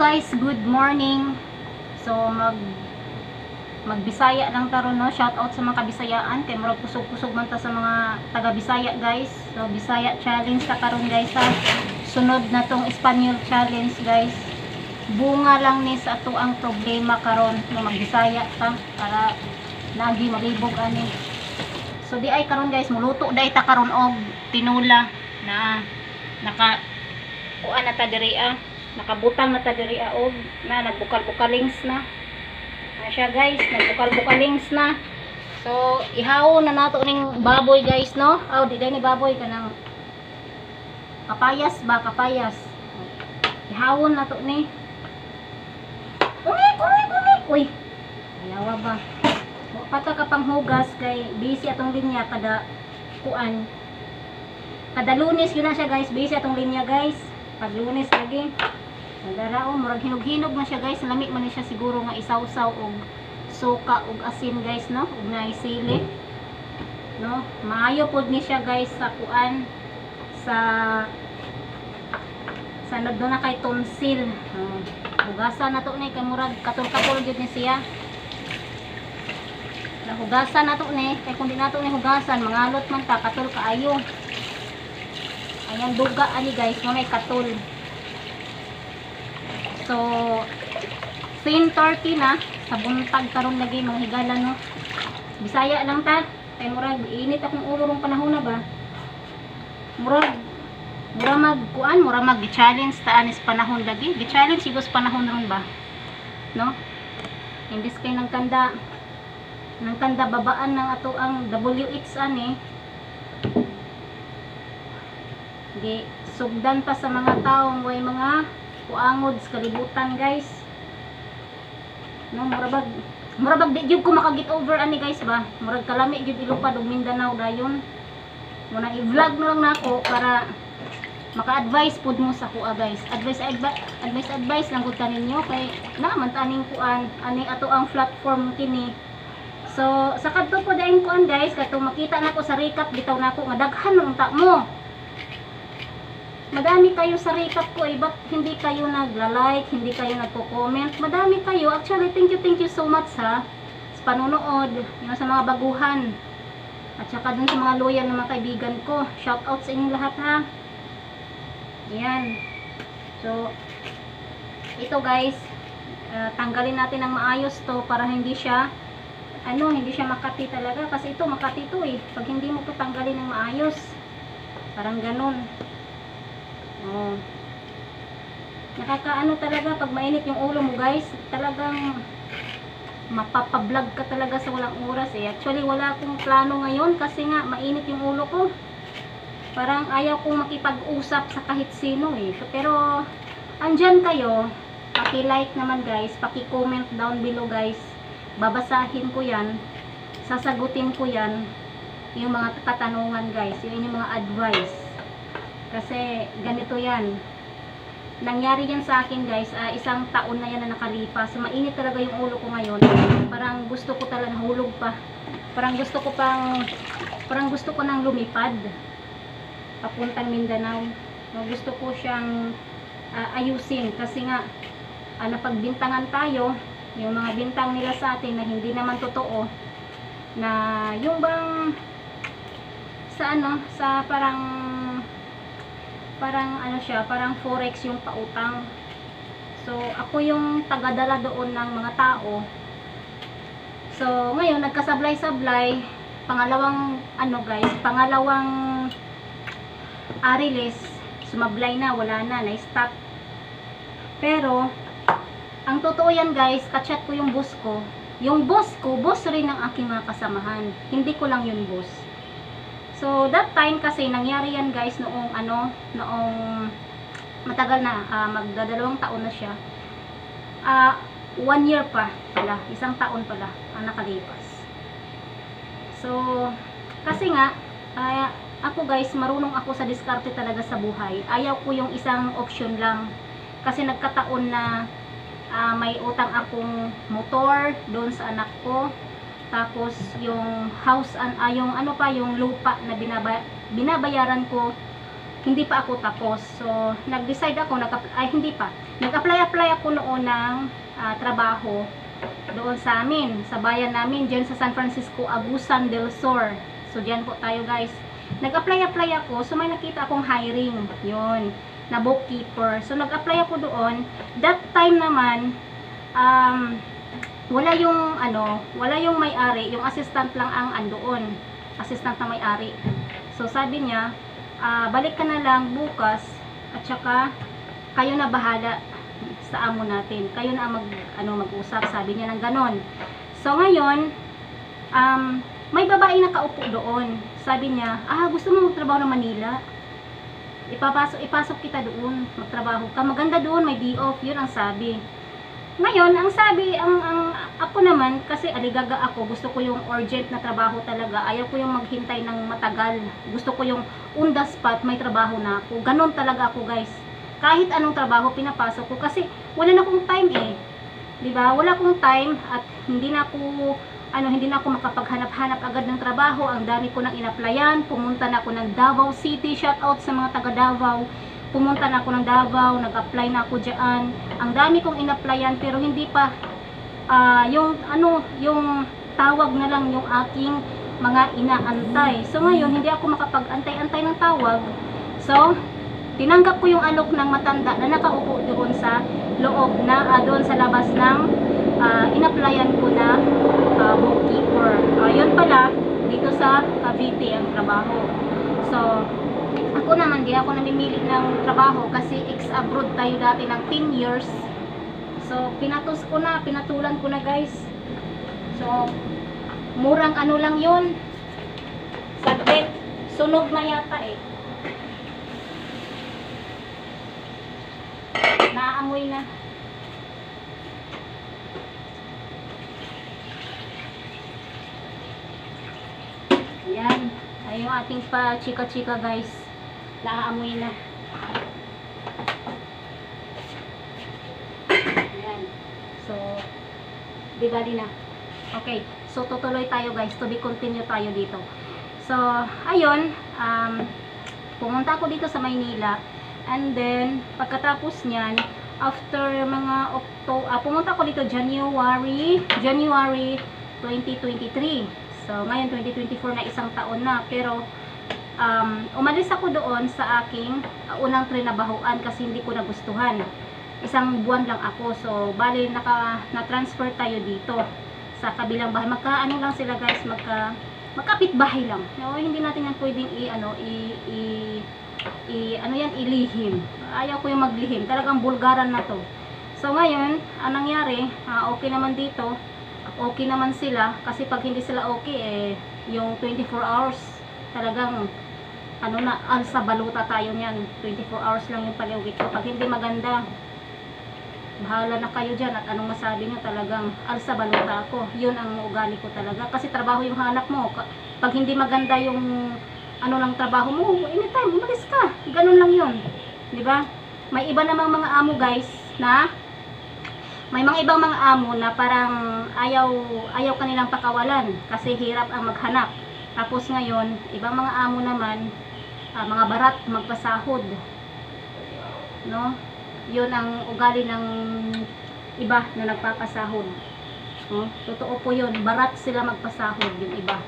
guys, good morning. So mag magbisaya lang taro no. Shout out sa mga kabisayaan kay murag kusog-kusog man ta sa mga taga Bisaya guys. So Bisaya challenge ta karon guys ha. Sunod na tong Espanyol challenge guys. Bunga lang ni sa ato ang problema karon no magbisaya ta para lagi malibog ani. So di ay karon guys, muluto dai ta karon og tinula na naka kuan na ta diri ah nakabutang na ta diri ah, og na nagbukal-bukalings na na siya guys nagbukal-bukalings na so ihaw na nato ning baboy guys no aw di ni baboy kanang kapayas ba kapayas ihawon nato ni Umi, umi, umi. Uy. Ayawa ba? Pata ka pang hugas kay busy atong linya kada kuan. Kada lunes yun na siya guys. Busy atong linya guys. Pag lunes lagi. Nadarao, murag hinog-hinog na siya guys. Lamig man siya siguro nga isaw-saw og suka og asin guys no. Og naisili. No, maayo pod ni siya guys sa kuan sa sa nagdo na kay tonsil. Oh, hugasan na to ni kay murag katul-katul gyud ni siya. Nahugasan na to ni kay kun di nato ni hugasan mangalot man ta katul kaayo. Ayan duga ani guys, mo may katul. So, sin 30 na sa buntag karon lagi mga higala no. Bisaya lang ta. Kay murag init akong ulo panahon na ba. Murag mura mag kuan, mura mag challenge ta anis panahon lagi. Gi-challenge sigos panahon ron ba. No? Imbis kay nang kanda nang kanda babaan ng ato ang WH ani. Di sugdan pa sa mga taong way mga kuangod sa kalibutan guys. No, murabag murabag di jud ko makagit over ani guys ba. Murag kalami jud ilupad og Mindanao dayon. Muna i-vlog na lang nako para maka-advise pud mo sa kuha guys. Advice advice advice advice lang gud ninyo kay naman taning kuan ani ato ang platform kini. So sa kadto po daing kuan guys kato makita nako sa recap bitaw nako nga daghan unta mo. Madami kayo sa recap ko eh, ba't hindi kayo nagla-like, hindi kayo nagko-comment? Madami kayo. Actually, thank you, thank you so much ha. Sa panunood, yung sa mga baguhan. At saka dun sa mga loyal na mga kaibigan ko. Shout out sa inyong lahat ha. Yan. So, ito guys, uh, tanggalin natin ng maayos to para hindi siya ano, hindi siya makati talaga. Kasi ito, makati to eh. Pag hindi mo to tanggalin ng maayos. Parang ganun. Oh. Nakakaano talaga pag mainit yung ulo mo guys, talagang mapapablog ka talaga sa walang oras eh. Actually wala akong plano ngayon kasi nga mainit yung ulo ko. Parang ayaw kong makipag-usap sa kahit sino eh. Pero andyan kayo, paki-like naman guys, paki-comment down below guys. Babasahin ko 'yan. Sasagutin ko 'yan yung mga katanungan guys, yung mga advice. Kasi ganito yan. Nangyari yan sa akin guys, ah, isang taon na yan na nakalipas. Mainit talaga yung ulo ko ngayon. Parang gusto ko talaga nahulog pa. Parang gusto ko pang parang gusto ko nang lumipad. Papuntang Mindanao. No, gusto ko siyang ah, ayusin kasi nga ah, napagbintangan tayo yung mga bintang nila sa atin na hindi naman totoo na yung bang sa ano sa parang parang ano siya, parang forex yung pautang. So, ako yung tagadala doon ng mga tao. So, ngayon, nagkasablay-sablay. Pangalawang, ano guys, pangalawang Arilis, sumablay na, wala na, na-stop. Pero, ang totoo yan guys, kachat ko yung boss ko. Yung boss ko, boss rin ng aking mga kasamahan. Hindi ko lang yun boss. So, that time kasi nangyari yan guys noong ano, noong matagal na, ah, magdadalawang taon na siya. Ah, one year pa pala, isang taon pala ang nakalipas. So, kasi nga, ah, ako guys, marunong ako sa diskarte talaga sa buhay. Ayaw ko yung isang option lang. Kasi nagkataon na ah, may utang akong motor doon sa anak ko tapos yung house an ah, yung ano pa yung lupa na binaba, binabayaran ko hindi pa ako tapos. So, nag-decide ako, nag ay hindi pa, nag-apply-apply ako noon ng ah, trabaho doon sa amin, sa bayan namin, dyan sa San Francisco, Agusan del Sur. So, dyan po tayo guys. Nag-apply-apply ako, so may nakita akong hiring, yun, na bookkeeper. So, nag-apply ako doon. That time naman, um, wala yung, ano, wala yung may-ari, yung assistant lang ang andoon. Assistant na may-ari. So, sabi niya, ah, balik ka na lang bukas, at saka, kayo na bahala sa amo natin. Kayo na ang mag, ano, mag-usap, sabi niya ng ganon. So, ngayon, um, may babae na kaupo doon. Sabi niya, ah, gusto mo magtrabaho ng Manila? Ipapasok, ipasok kita doon, magtrabaho ka. Maganda doon, may day off, yun ang sabi. Ngayon, ang sabi, ang, ang ako naman, kasi aligaga ako, gusto ko yung urgent na trabaho talaga. Ayaw ko yung maghintay ng matagal. Gusto ko yung on the spot, may trabaho na ako. Ganon talaga ako, guys. Kahit anong trabaho pinapasok ko kasi wala na akong time eh. ba? Wala akong time at hindi na ako ano, hindi na ako makapaghanap-hanap agad ng trabaho. Ang dami ko nang inaplayan. Pumunta na ako ng Davao City. Shout out sa mga taga Davao. Pumunta na ako ng Davao, nag-apply na ako diyan. Ang dami kong inaplayan pero hindi pa ah, yung ano, yung tawag na lang yung aking mga inaantay. So ngayon, hindi ako makapag-antay-antay ng tawag. So, tinanggap ko yung alok ng matanda na nakaupo doon sa loob na ah, doon sa labas ng ah, inaplayan ko na ah, bookkeeper. Ah, yun pala dito sa Cavite ang trabaho. So, ako naman di ako namimili ng trabaho kasi ex-abroad tayo dati ng 10 years. So, pinatos ko na, pinatulan ko na guys. So, murang ano lang yun. Saglit, sunog na yata eh. Naamoy na. Ayan. Ay yung ating pa chika-chika guys. Naamoy na. Ayan. So, di ba din na? Okay. So, tutuloy tayo guys. To be continue tayo dito. So, ayun. Um, pumunta ako dito sa Maynila. And then, pagkatapos niyan, after mga Octo, ah, pumunta ako dito January, January 2023. So, ngayon 2024 na isang taon na. Pero, um, umalis ako doon sa aking ah, unang trinabahuan kasi hindi ko nagustuhan. Isang buwan lang ako. So, bali, naka, na-transfer tayo dito sa kabilang bahay. Magka, ano lang sila guys, magka, magkapit bahay lang. No, hindi natin yan pwedeng i, ano, i, i, i, ano yan, ilihim. Ayaw ko yung maglihim. Talagang bulgaran na to. So, ngayon, anong nangyari, ah, okay naman dito. Okay naman sila. Kasi pag hindi sila okay, eh, yung 24 hours, talagang, ano na, alsa baluta tayo niyan. 24 hours lang yung paliwit ko. Pag hindi maganda, bahala na kayo dyan at anong masabi nyo talagang alsa baluta ako. Yun ang ugali ko talaga. Kasi trabaho yung hanap mo. Pag hindi maganda yung ano lang trabaho mo, anytime, umalis ka. Ganun lang yun. Ba? May iba namang mga amo guys na may mga ibang mga amo na parang ayaw ayaw kanilang pakawalan kasi hirap ang maghanap. Tapos ngayon, ibang mga amo naman ah, mga barat magpasahod. No? 'Yun ang ugali ng iba na nagpapasahod. No? Totoo po 'yun, barat sila magpasahod yung iba.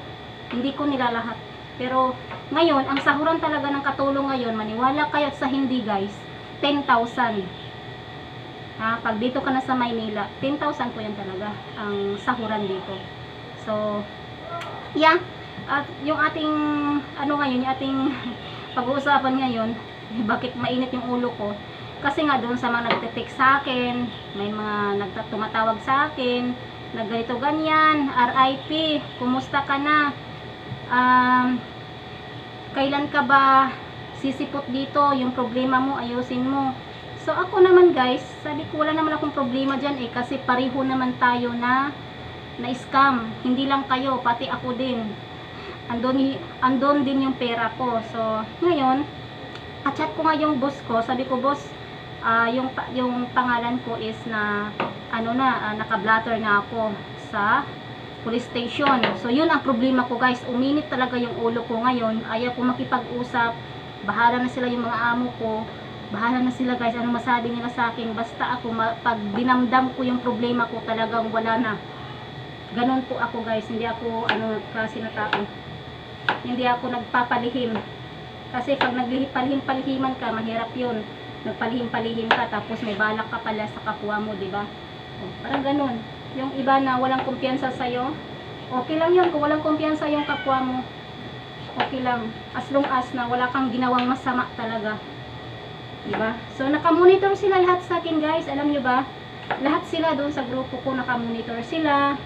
Hindi ko nilalahat. Pero ngayon, ang sahuran talaga ng katulong ngayon, maniwala kayo sa hindi guys, 10,000. Ha, pag dito ka na sa Maynila, 10,000 po yan talaga ang sahuran dito. So, yeah. At yung ating, ano ngayon, yung ating pag-uusapan ngayon, bakit mainit yung ulo ko. Kasi nga doon sa mga nagte-text sa akin, may mga nagtumatawag sa akin, na ganito ganyan, RIP, kumusta ka na? Um, kailan ka ba sisipot dito, yung problema mo, ayusin mo. So ako naman guys, sabi ko wala naman akong problema dyan eh kasi pareho naman tayo na na scam. Hindi lang kayo, pati ako din. Andon, y- andon din yung pera ko. So ngayon, at-chat ko nga yung boss ko, sabi ko boss, ah, yung yung pangalan ko is na ano na, ah, naka-blatter na ako sa police station. So yun ang problema ko guys, uminit talaga yung ulo ko ngayon. Ayaw ko makipag-usap. Bahala na sila yung mga amo ko. Bahala na sila guys. Ano masabi nila sa akin? Basta ako pag dinamdam ko yung problema ko talagang wala na. Ganon po ako guys. Hindi ako ano klase na tao hindi ako nagpapalihim. Kasi pag naglihim-palihim-palihiman ka mahirap yun. Nagpalihim-palihim ka tapos may balak ka pala sa kapwa mo di ba? Oh, parang ganon yung iba na walang kumpiyansa sa'yo okay lang yun. Kung walang kumpiyansa yung kapwa mo okay lang. As long as na wala kang ginawang masama talaga. Diba? So, nakamonitor sila lahat sa akin, guys. Alam nyo ba? Lahat sila doon sa grupo ko, nakamonitor sila.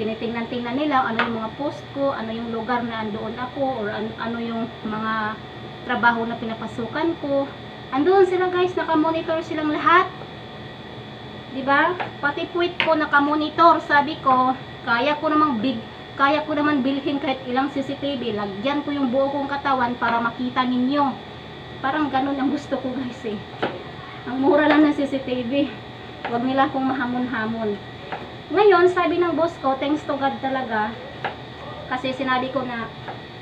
Tinitingnan-tingnan nila ano yung mga post ko, ano yung lugar na andoon ako, or an- ano yung mga trabaho na pinapasukan ko. Andoon sila, guys. Nakamonitor silang lahat. Diba? Pati puwit ko nakamonitor. Sabi ko, kaya ko namang big kaya ko naman bilhin kahit ilang CCTV. Lagyan ko yung buo kong katawan para makita ninyo. Parang ganun ang gusto ko guys eh. Ang mura lang ng CCTV. Huwag nila akong mahamon-hamon. Ngayon, sabi ng boss ko, thanks to God talaga. Kasi sinabi ko na,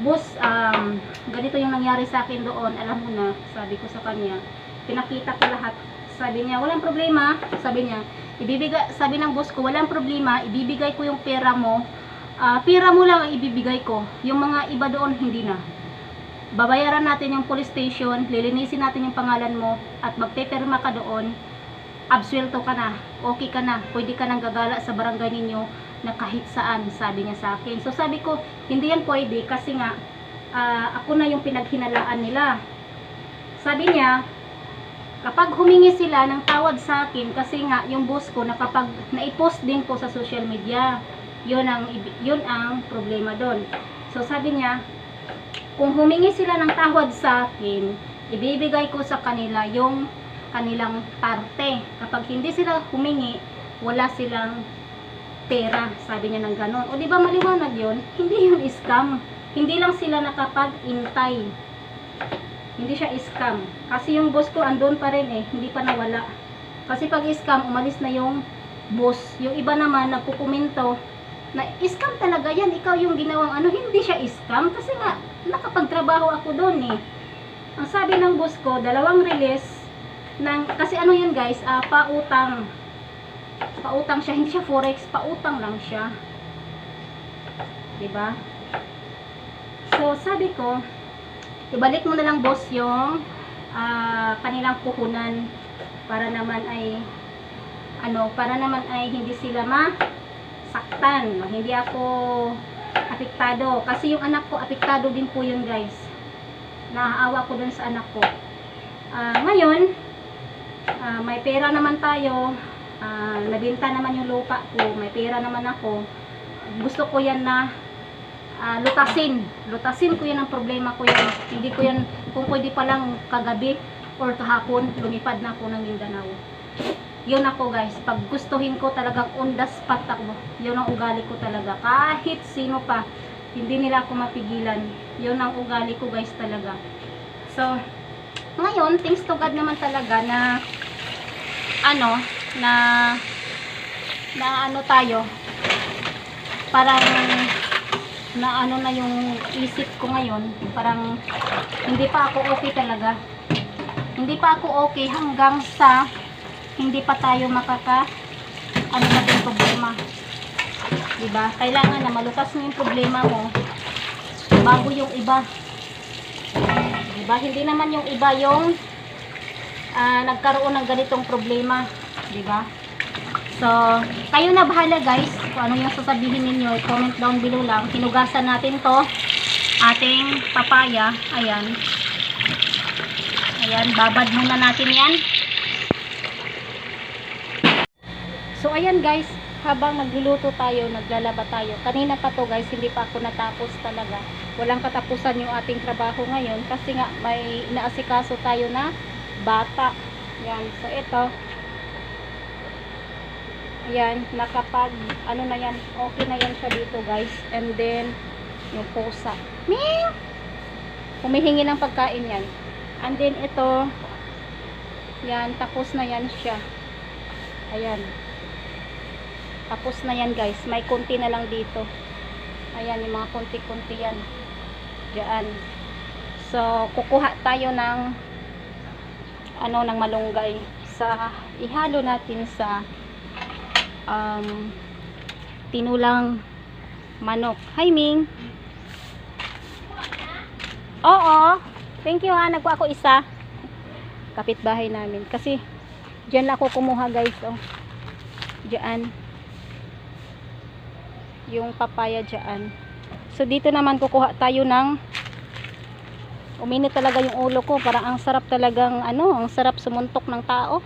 boss, um, ganito yung nangyari sa akin doon. Alam mo na, sabi ko sa kanya. Pinakita ko lahat. Sabi niya, walang problema. Sabi niya, ibibigay, sabi ng boss ko, walang problema. Ibibigay ko yung pera mo. Ah, pera mo lang ang ibibigay ko. Yung mga iba doon, hindi na babayaran natin yung police station, lilinisin natin yung pangalan mo, at magpeperma ka doon, absuelto ka na, okay ka na, pwede ka nang gagala sa barangay ninyo na kahit saan, sabi niya sa akin. So sabi ko, hindi yan pwede kasi nga, ah, ako na yung pinaghinalaan nila. Sabi niya, kapag humingi sila ng tawad sa akin, kasi nga, yung boss ko, na kapag naipost din po sa social media, yun ang, yun ang problema doon. So sabi niya, kung humingi sila ng tawad sa akin, ibibigay ko sa kanila yung kanilang parte. Kapag hindi sila humingi, wala silang pera, sabi niya ng ganon. O di ba maliwanag yun? Hindi yun scam. Hindi lang sila nakapag-intay. Hindi siya scam. Kasi yung boss ko andun pa rin eh, hindi pa nawala. Kasi pag scam, umalis na yung boss. Yung iba naman nagkukomento na scam talaga yan, ikaw yung ginawang ano, hindi siya scam kasi nga nakapagtrabaho ako doon eh. Ang sabi ng boss ko, dalawang release ng, kasi ano yun guys, ah, pautang. Pautang siya, hindi siya forex, pautang lang siya. 'Di ba? So, sabi ko, ibalik mo na lang boss yung ah, kanilang puhunan para naman ay ano, para naman ay hindi sila masaktan, hindi ako apektado. Kasi yung anak ko, apektado din po yun guys. Naaawa ko dun sa anak ko. Ah, ngayon, ah, may pera naman tayo. Ah, nabinta naman yung lupa ko. May pera naman ako. Gusto ko yan na ah, lutasin. Lutasin ko yan ang problema ko yan. Hindi ko yan, kung pwede pa lang kagabi or kahapon, lumipad na ako ng Mindanao yun ako guys, pag gustuhin ko talagang on the ako, yun ang ugali ko talaga, kahit sino pa, hindi nila ako mapigilan, yun ang ugali ko guys talaga. So, ngayon, thanks to God naman talaga na, ano, na, na ano tayo, parang, na ano na yung isip ko ngayon, parang, hindi pa ako okay talaga. Hindi pa ako okay hanggang sa hindi pa tayo makaka ano na yung problema. 'Di ba? Kailangan na malutas mo yung problema mo bago yung iba. 'Di ba? Hindi naman yung iba yung ah, nagkaroon ng ganitong problema, 'di ba? So, kayo na bahala guys kung ano yung sasabihin ninyo, comment down below lang. Hinugasan natin 'to ating papaya. Ayan. Ayan, babad muna natin 'yan. So ayan guys, habang nagluluto tayo, naglalaba tayo. Kanina pa to guys, hindi pa ako natapos talaga. Walang katapusan yung ating trabaho ngayon kasi nga may inaasikaso tayo na bata. Yan, so ito. Ayan, nakapag, ano na yan, okay na yan siya dito guys. And then, yung pusa. Meow! Humihingi ng pagkain yan. And then ito, yan, tapos na yan siya. Ayan. Tapos na yan guys. May konti na lang dito. Ayan, yung mga konti-konti yan. Diyan. So, kukuha tayo ng ano ng malunggay sa ihalo natin sa um, tinulang manok. Hi Ming. Oo. Thank you ha. Nagwa ako isa. Kapitbahay namin. Kasi diyan lang ako kumuha guys. Oh. Diyan. Yung papaya diyan. So dito naman kukuha tayo ng uminit talaga yung ulo ko. Parang ang sarap talagang ano ang sarap sumuntok ng tao.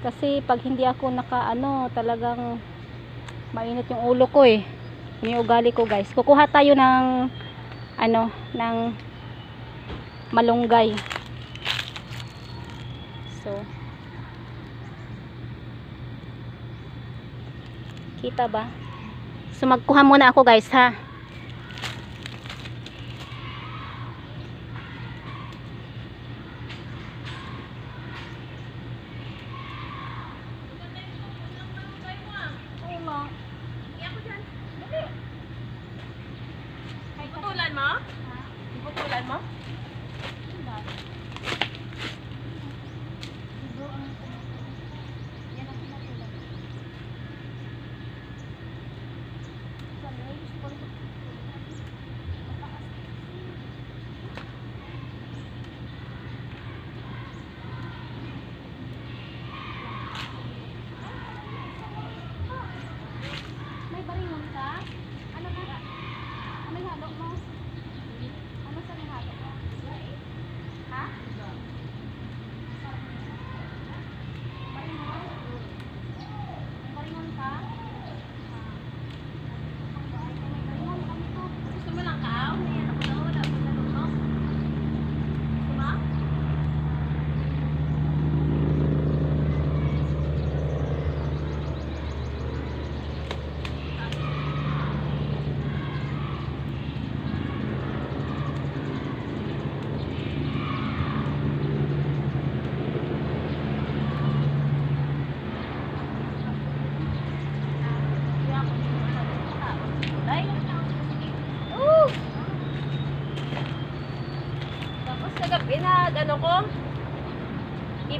Kasi pag hindi ako naka ano talagang mainit yung ulo ko eh. Yung ugali ko guys. Kukuha tayo ng ano ng malunggay. So kita ba? So magkuha muna ako guys ha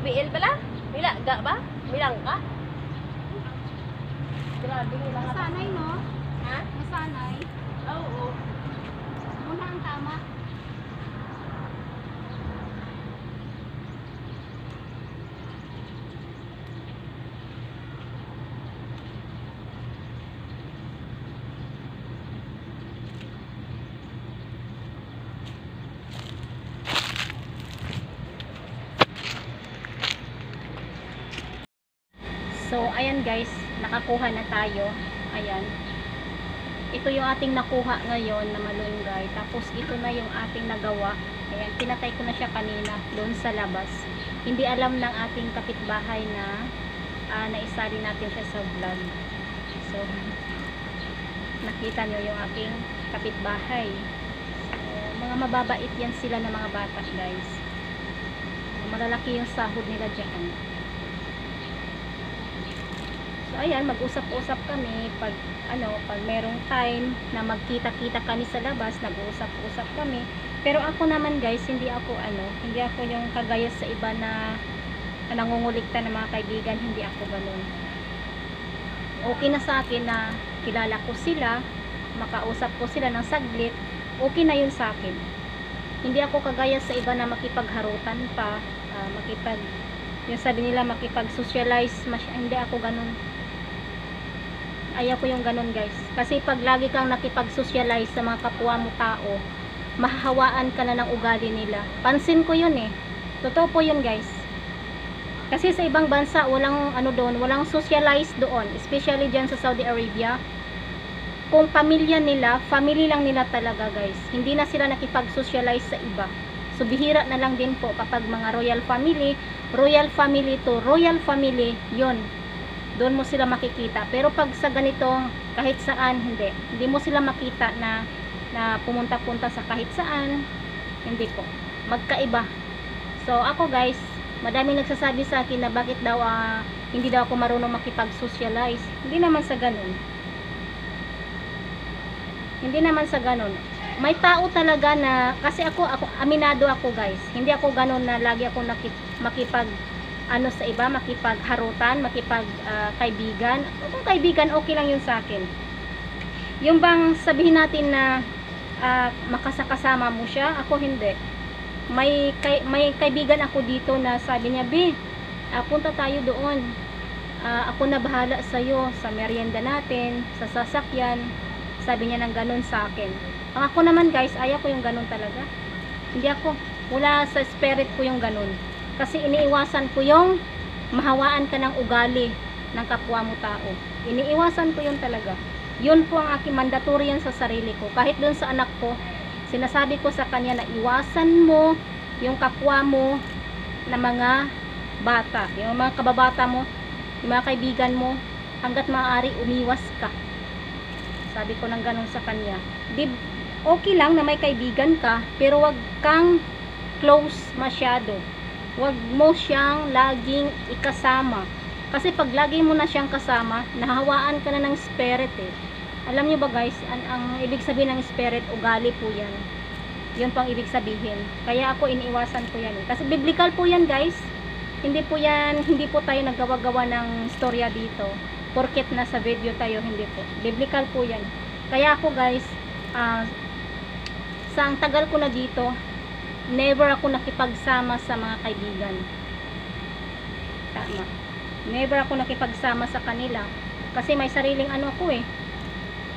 IBL pala? Milaga ba? Milangka? Grabe, milangka. Nasanay no? Ha? Nasanay. Oo. Muna ang tama. So, guys, nakakuha na tayo. Ayan. Ito yung ating nakuha ngayon na malunggay. Tapos ito na yung ating nagawa. Ayan, pinatay ko na siya kanina doon sa labas. Hindi alam ng ating kapitbahay na ah, naisali natin siya sa vlog. So, nakita nyo yung aking kapitbahay. So, mga mababait yan sila ng mga bata guys. Malalaki yung sahod nila dyan. Ayan, mag-usap-usap kami pag ano, pag merong time na magkita-kita kami sa labas, nag-uusap-usap kami. Pero ako naman guys, hindi ako ano, hindi ako yung kagaya sa iba na, na nangungulikta ng mga kaibigan, hindi ako ganun. Okay na sa akin na kilala ko sila, makausap ko sila ng saglit, okay na yun sa akin. Hindi ako kagaya sa iba na makipagharutan pa, ah, makipag yung sabi nila makipag-socialize, hindi ako ganun ayaw ko yung ganun guys. Kasi pag lagi kang nakipag-socialize sa mga kapwa mo tao mahahawaan ka na ng ugali nila. Pansin ko yun eh. Totoo po yun guys. Kasi sa ibang bansa walang ano doon walang socialize doon especially dyan sa Saudi Arabia. Kung pamilya nila family lang nila talaga guys. Hindi na sila nakipag-socialize sa iba. So bihira na lang din po kapag mga royal family royal family to royal family yon doon mo sila makikita. Pero pag sa ganito kahit saan hindi. Hindi mo sila makita na na pumunta-punta sa kahit saan hindi po. Magkaiba. So ako guys madami nagsasabi sa akin na bakit daw ah, hindi daw ako marunong makipag-socialize. Hindi naman sa ganun. Hindi naman sa ganun. May tao talaga na kasi ako ako aminado ako guys. Hindi ako ganun na lagi ako nakip, makipag ano sa iba, makipagharutan, makipag ah, kaibigan. Kung kaibigan, okay lang yun sa akin. Yung bang sabihin natin na ah, makasakasama mo siya, ako hindi. May kay, may kaibigan ako dito na sabi niya, "Bi, ah, punta tayo doon. Ah, ako na bahala sa iyo sa merienda natin, sa sasakyan." Sabi niya ng ganun sa akin. Ang ako naman guys, ayaw ko yung ganun talaga. Hindi ako, wala sa spirit ko yung ganun. Kasi iniiwasan ko yung mahawaan ka ng ugali ng kapwa mo tao. Iniiwasan ko yun talaga. Yun po ang aking mandatory yan sa sarili ko. Kahit dun sa anak ko, sinasabi ko sa kanya na iwasan mo yung kapwa mo na mga bata. Yung mga kababata mo, yung mga kaibigan mo, hanggat maaari umiwas ka. Sabi ko ng ganun sa kanya. Di, okay lang na may kaibigan ka, pero wag kang close masyado. Wag mo siyang laging ikasama. Kasi pag lagi mo na siyang kasama, nahawaan ka na ng spirit eh. Alam niyo ba guys, ang, ang ibig sabihin ng spirit, ugali po yan. Yun pang ibig sabihin. Kaya ako iniiwasan ko yan eh. Kasi biblical po yan guys. Hindi po yan, hindi po tayo naggawa-gawa ng storya dito. Porket nasa video tayo, hindi po. Biblical po yan. Kaya ako guys, ah, sa ang tagal ko na dito, never ako nakipagsama sa mga kaibigan. Tama. Never ako nakipagsama sa kanila. Kasi may sariling ano ako eh.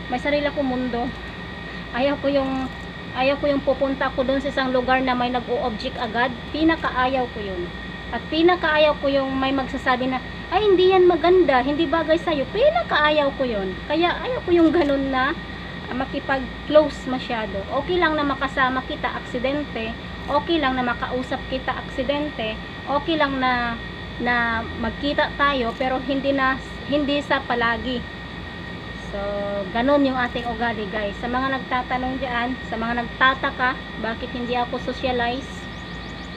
May sarili akong mundo. Ayaw ko yung ayaw ko yung pupunta ako doon sa isang lugar na may nag-o-object agad. Pinakaayaw ko yun. At pinakaayaw ko yung may magsasabi na, ay hindi yan maganda, hindi bagay sa'yo. Pinakaayaw ko yun. Kaya ayaw ko yung ganun na makipag-close masyado. Okay lang na makasama kita aksidente. Okay lang na makausap kita aksidente. Okay lang na na magkita tayo pero hindi na hindi sa palagi. So, ganun yung ating ugali guys. Sa mga nagtatanong diyan, sa mga nagtataka, bakit hindi ako socialize?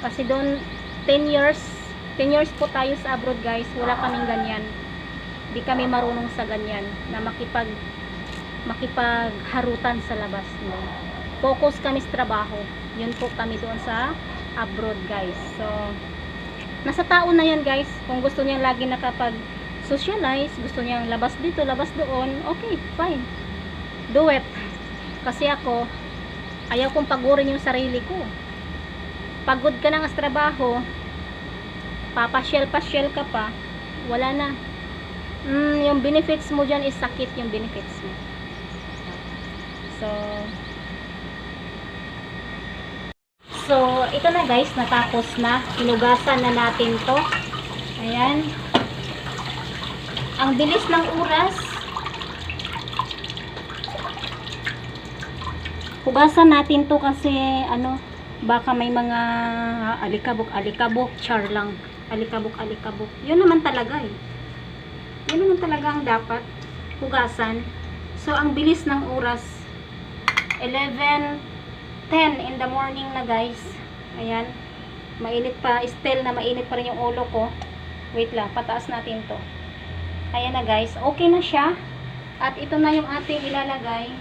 Kasi doon 10 years, 10 years po tayo sa abroad guys, wala kaming ganyan. Hindi kami marunong sa ganyan na makipag makipagharutan sa labas no. Focus kami sa trabaho. Yun po kami doon sa abroad guys. So, nasa tao na yan guys. Kung gusto niya lagi nakapag socialize, gusto niyang labas dito, labas doon, okay, fine. Do it. Kasi ako, ayaw kong pagurin yung sarili ko. Pagod ka na sa trabaho, papasyel-pasyel ka pa, wala na. Mm, yung benefits mo dyan is sakit yung benefits mo. So, So, ito na guys, natapos na. Hinugasan na natin to. Ayan. Ang bilis ng oras. Hugasan natin to kasi ano, baka may mga alikabok-alikabok, char lang. Alikabok-alikabok. Yun naman talaga eh. Yun naman talaga ang dapat hugasan. So, ang bilis ng oras. 11 10 in the morning na guys. Ayan. Mainit pa. Still na mainit pa rin yung ulo ko. Wait lang. Pataas natin to. Ayan na guys. Okay na siya. At ito na yung ating ilalagay.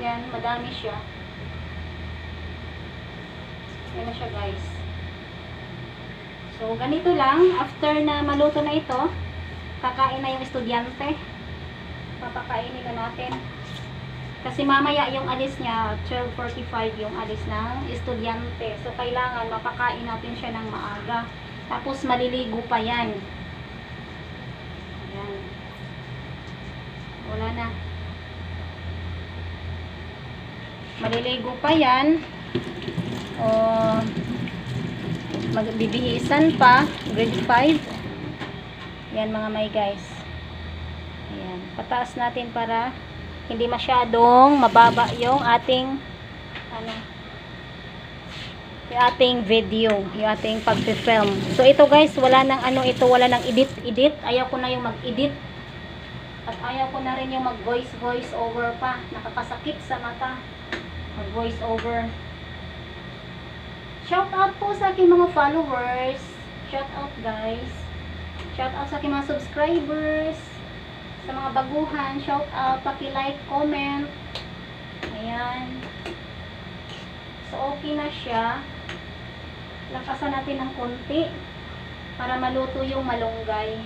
Yan. Madami siya. Yan na siya guys. So, ganito lang. After na maluto na ito, kakain na yung estudyante. Papakainin na natin. Kasi mamaya yung alis niya, 12.45 yung alis ng estudyante. So, kailangan mapakain natin siya ng maaga. Tapos, maliligo pa yan. Ayan. Wala na. Maliligo pa yan. O, magbibihisan pa. Grade 5. Yan mga may guys. Ayan. Pataas natin para hindi masyadong mababa yung ating ano yung ating video, yung ating pag-film. So ito guys, wala nang ano ito, wala nang edit-edit. Ayaw ko na yung mag-edit. At ayaw ko na rin yung mag-voice voice over pa. Nakakasakit sa mata. Mag-voice over. Shout out po sa aking mga followers. Shout out guys. Shout out sa aking mga subscribers sa mga baguhan, shout out, paki-like, comment, Ayan. So, okay na siya. Lakasan natin ng konti para maluto yung malunggay.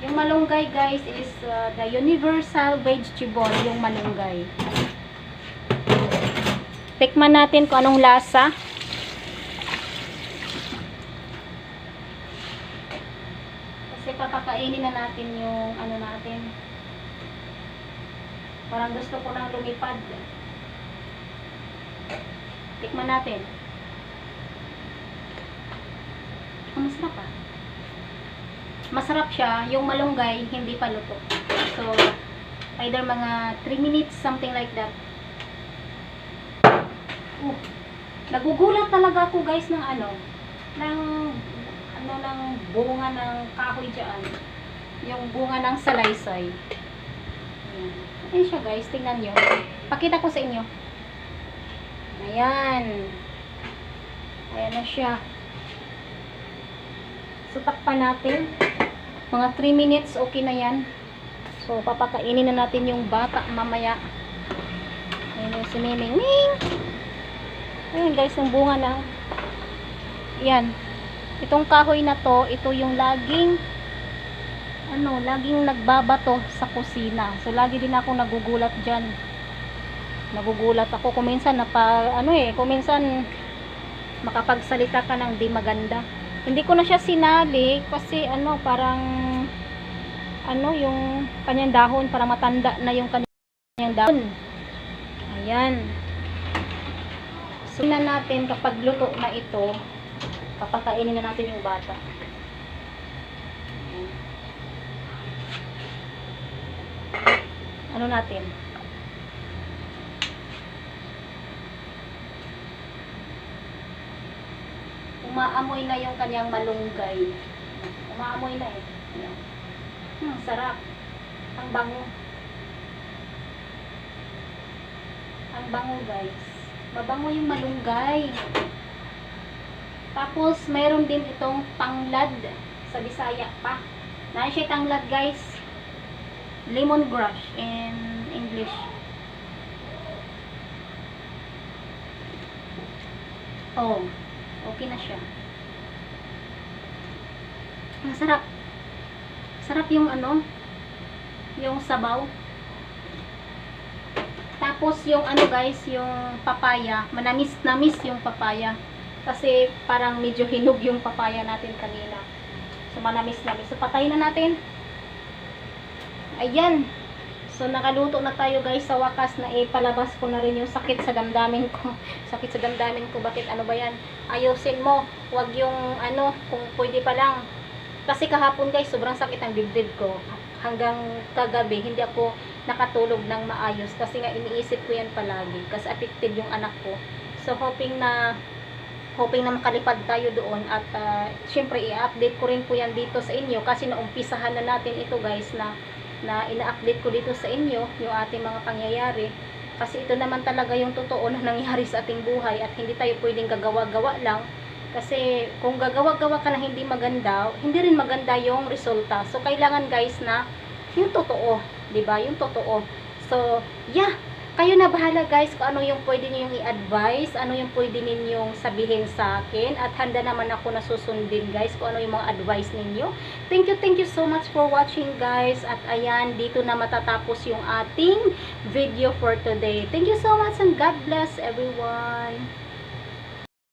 Yung malunggay guys is uh, the universal vegetable, yung malunggay. Tikman natin kung anong lasa. Papakainin na natin yung ano natin. Parang gusto ko nang lumipad. Tikman natin. Ang masarap ah. Masarap siya, yung malunggay, hindi pa luto. So, either mga 3 minutes, something like that. Uh, nagugulat talaga ako guys ng ano, ng ano ng bunga ng kahoy dyan. Yung bunga ng salaysay. Ayan. Ayan siya guys, tingnan nyo. Pakita ko sa inyo. Ayan. Ayan na siya. So, takpan natin. Mga 3 minutes, okay na yan. So, papakainin na natin yung bata mamaya. Ayan si Miming. Ming! Ayan guys, yung bunga na. Yan. Itong kahoy na to, ito yung laging ano, laging nagbabato sa kusina. So, lagi din ako nagugulat dyan. Nagugulat ako. Kuminsan, napa, ano eh, kuminsan, makapagsalita ka ng di maganda. Hindi ko na siya sinali kasi ano, parang ano, yung kanyang dahon, parang matanda na yung kanyang dahon. Ayan. So, na natin kapag luto na ito, papakainin na natin yung bata. Ano natin? Umaamoy na yung kanyang malunggay. Umaamoy na eh. Hmm, sarap. Ang bango. Ang bango guys. Mabango yung malunggay. Tapos, mayroon din itong tanglad sa Bisaya pa. Naan siya tanglad guys. Lemongrass in English. Oh, okay na siya. Masarap. Sarap yung ano, yung sabaw. Tapos yung ano guys, yung papaya, manamis-namis yung papaya. Kasi parang medyo hinog yung papaya natin kanina. So manamis-namis. So patayin na natin. Ayan. So nakaluto na tayo guys sa wakas na ipalabas ko na rin yung sakit sa damdamin ko. sakit sa damdamin ko. Bakit ano ba yan? Ayusin mo. Huwag yung ano, kung pwede pa lang. Kasi kahapon guys, sobrang sakit ang dibdib ko. Hanggang kagabi, hindi ako nakatulog ng maayos. Kasi nga iniisip ko yan palagi. Kasi affected yung anak ko. So hoping na hoping na makalipad tayo doon at uh, syempre i-update ko rin po yan dito sa inyo kasi naumpisahan na natin ito guys na na ina-update ko dito sa inyo yung ating mga pangyayari. Kasi ito naman talaga yung totoo na nangyari sa ating buhay at hindi tayo pwedeng gagawa-gawa lang. Kasi kung gagawa-gawa ka na hindi maganda hindi rin maganda yung resulta. So kailangan guys na yung totoo 'di ba? Yung totoo. So yeah kayo na bahala guys kung ano yung pwede niyo yung i-advise, ano yung pwede ninyong sabihin sa akin at handa naman ako na susundin guys kung ano yung mga advice ninyo. Thank you, thank you so much for watching guys at ayan, dito na matatapos yung ating video for today. Thank you so much and God bless everyone.